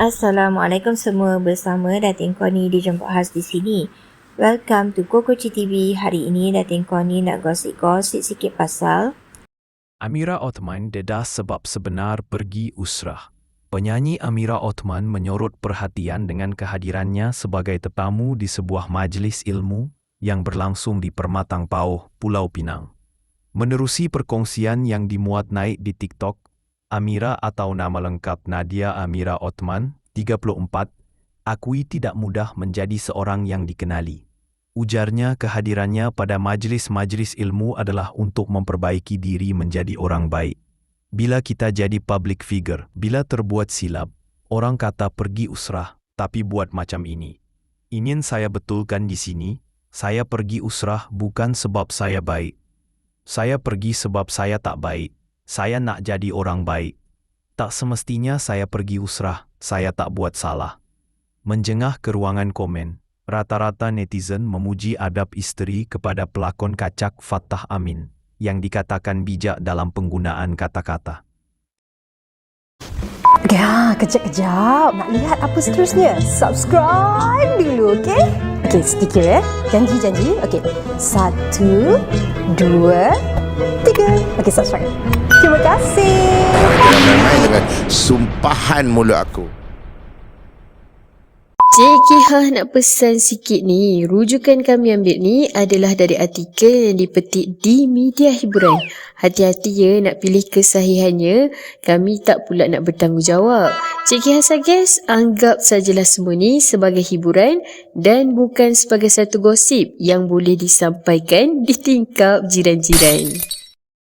Assalamualaikum semua bersama Datin Koni di Jemput Khas di sini. Welcome to Kokoci TV. Hari ini Datin Koni nak gosip-gosip sikit pasal Amira Othman dedah sebab sebenar pergi usrah. Penyanyi Amira Othman menyorot perhatian dengan kehadirannya sebagai tetamu di sebuah majlis ilmu yang berlangsung di Permatang Pauh, Pulau Pinang. Menerusi perkongsian yang dimuat naik di TikTok, Amira atau nama lengkap Nadia Amira Othman, 34, akui tidak mudah menjadi seorang yang dikenali. Ujarnya kehadirannya pada majlis-majlis ilmu adalah untuk memperbaiki diri menjadi orang baik. Bila kita jadi public figure, bila terbuat silap, orang kata pergi usrah, tapi buat macam ini. Ingin saya betulkan di sini, saya pergi usrah bukan sebab saya baik. Saya pergi sebab saya tak baik. Saya nak jadi orang baik. Tak semestinya saya pergi usrah, saya tak buat salah. Menjengah ke ruangan komen, rata-rata netizen memuji adab isteri kepada pelakon kacak Fatah Amin yang dikatakan bijak dalam penggunaan kata-kata. Ya, kejap-kejap. Nak lihat apa seterusnya? Subscribe dulu, okey? Okey, stiker ya. Janji-janji. Okey. Satu, dua, Okey, subscribe. Terima kasih. Dengan sumpahan mulut aku. Cik Kihah nak pesan sikit ni. Rujukan kami ambil ni adalah dari artikel yang dipetik di media hiburan. Hati-hati ya nak pilih kesahihannya. Kami tak pula nak bertanggungjawab. Cik Kihah suggest anggap sajalah semua ni sebagai hiburan dan bukan sebagai satu gosip yang boleh disampaikan di tingkap jiran-jiran.